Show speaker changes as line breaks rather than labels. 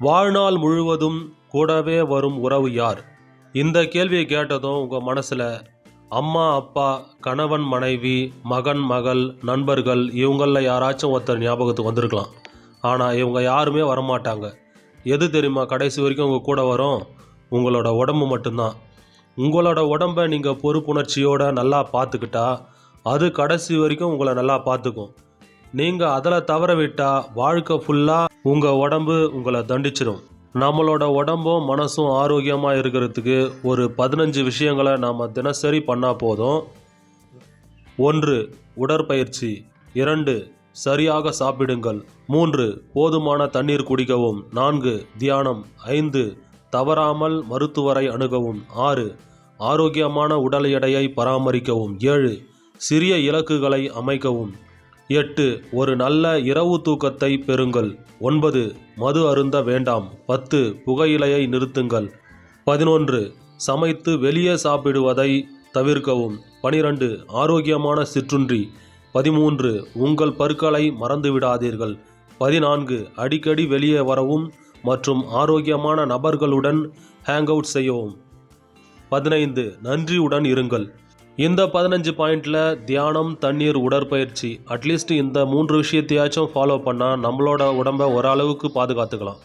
வாழ்நாள் முழுவதும் கூடவே வரும் உறவு யார்? இந்த கேள்வியை கேட்டதும் உங்கள் மனசில் அம்மா அப்பா கணவன் மனைவி மகன் மகள் நண்பர்கள் இவங்களில் யாராச்சும் ஒருத்தர் ஞாபகத்துக்கு வந்திருக்கலாம். ஆனால் இவங்க யாருமே வரமாட்டாங்க. எது தெரியுமா? கடைசி வரைக்கும் உங்கள் கூட வரும் உங்களோட உடம்பு மட்டும்தான். உங்களோட உடம்பை நீங்கள் பொறுப்புணர்ச்சியோட நல்லா பார்த்துக்கிட்டா அது கடைசி வரைக்கும் உங்களை நல்லா பார்த்துக்கும். நீங்கள் அதில் தவற விட்டால் வாழ்க்கை ஃபுல்லாக உங்கள் உடம்பு உங்களை தண்டிச்சிடும் நம்மளோட உடம்பும் மனசும் ஆரோக்கியமாக இருக்கிறதுக்கு ஒரு பதினஞ்சு விஷயங்களை நாம் தினசரி பண்ணால் போதும். ஒன்று உடற்பயிற்சி. இரண்டு சரியாக சாப்பிடுங்கள். மூன்று போதுமான தண்ணீர் குடிக்கவும். நான்கு தியானம். ஐந்து தவறாமல் மருத்துவரை அணுகவும். ஆறு ஆரோக்கியமான உடல் எடையை பராமரிக்கவும். ஏழு சிறிய இலக்குகளை அமைக்கவும். எட்டு ஒரு நல்ல இரவு தூக்கத்தை பெறுங்கள். ஒன்பது மது அருந்த வேண்டாம். பத்து புகையிலையை நிறுத்துங்கள். பதினொன்று சமைத்து வெளியே சாப்பிடுவதை தவிர்க்கவும். பனிரெண்டு ஆரோக்கியமான சிற்றுண்டி. பதிமூன்று உங்கள் பற்களை மறந்துவிடாதீர்கள் பதினான்கு அடிக்கடி வெளியே வரவும் மற்றும் ஆரோக்கியமான நபர்களுடன் ஹேங் அவுட் செய்யவும். பதினைந்து நன்றியுடன் இருங்கள். இந்த பதினஞ்சு பாயிண்டில் தியானம் தண்ணீர் உடற்பயிற்சி. அட்லீஸ்ட் இந்த மூன்று விஷயத்தையாச்சும் ஃபாலோ பண்ணால் நம்மளோட உடம்பை ஓரளவுக்கு பாதுகாத்துக்கலாம்.